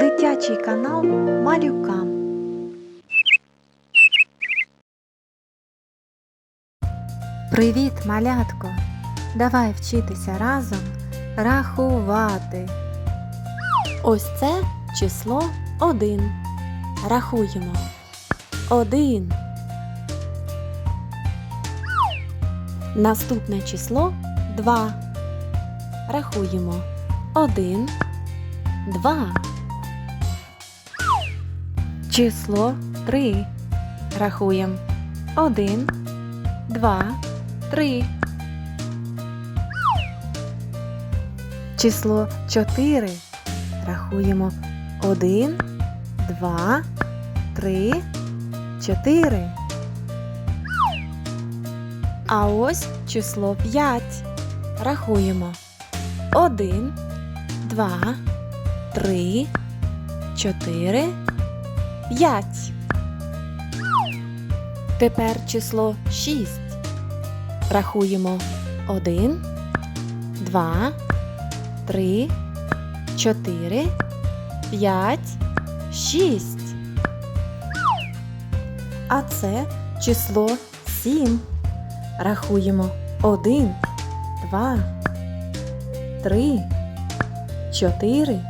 Дитячий канал Малюкам. Привіт, малятко! Давай вчитися разом рахувати. Ось це число один. Рахуємо. Один. Наступне число два. Рахуємо. Один, два. Число три. Рахуємо. Один, два, три. Число чотири. Рахуємо. Один, два, три, чотири. А ось число п'ять. Рахуємо. Один, два, три, чотири, п'ять. Тепер число шість. Рахуємо. Один, два, три, чотири, п'ять, шість. А це число сім. Рахуємо. Один, два, три, чотири,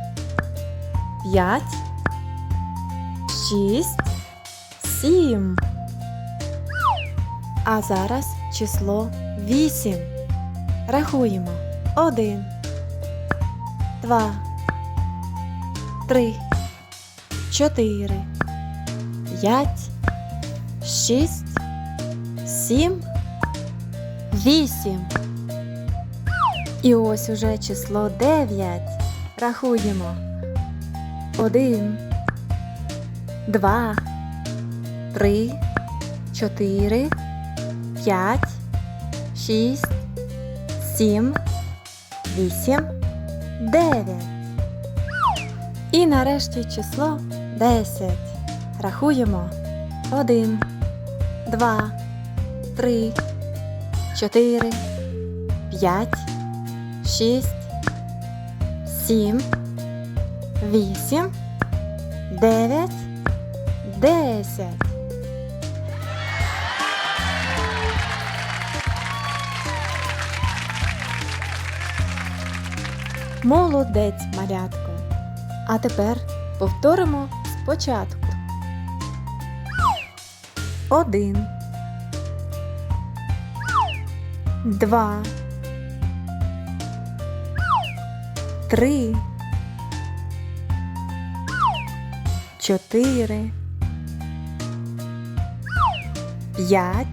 п'ять, шість, сім. А зараз число вісім. Рахуємо. Один, два, три, чотири, п'ять, шість, сім, вісім. І ось уже число дев'ять. Рахуємо. Один, два, три, чотири, п'ять, шість, сім, вісім, дев'ять. І нарешті число десять. Рахуємо. Один, два, три, чотири, п'ять, шість, сім, вісім, дев'ять, десять. Молодець, малятко. А тепер повторимо спочатку. Один. Два. Три. Чотири. П'ять.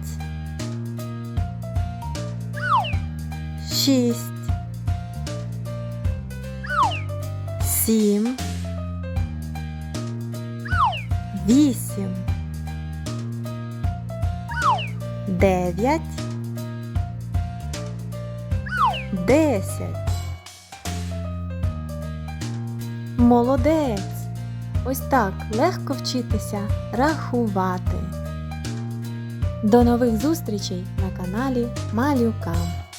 Шість. Сім. Вісім. Дев'ять. Десять. Молодець. Ось так легко вчитися рахувати. До нових зустрічей на каналі Малюкам.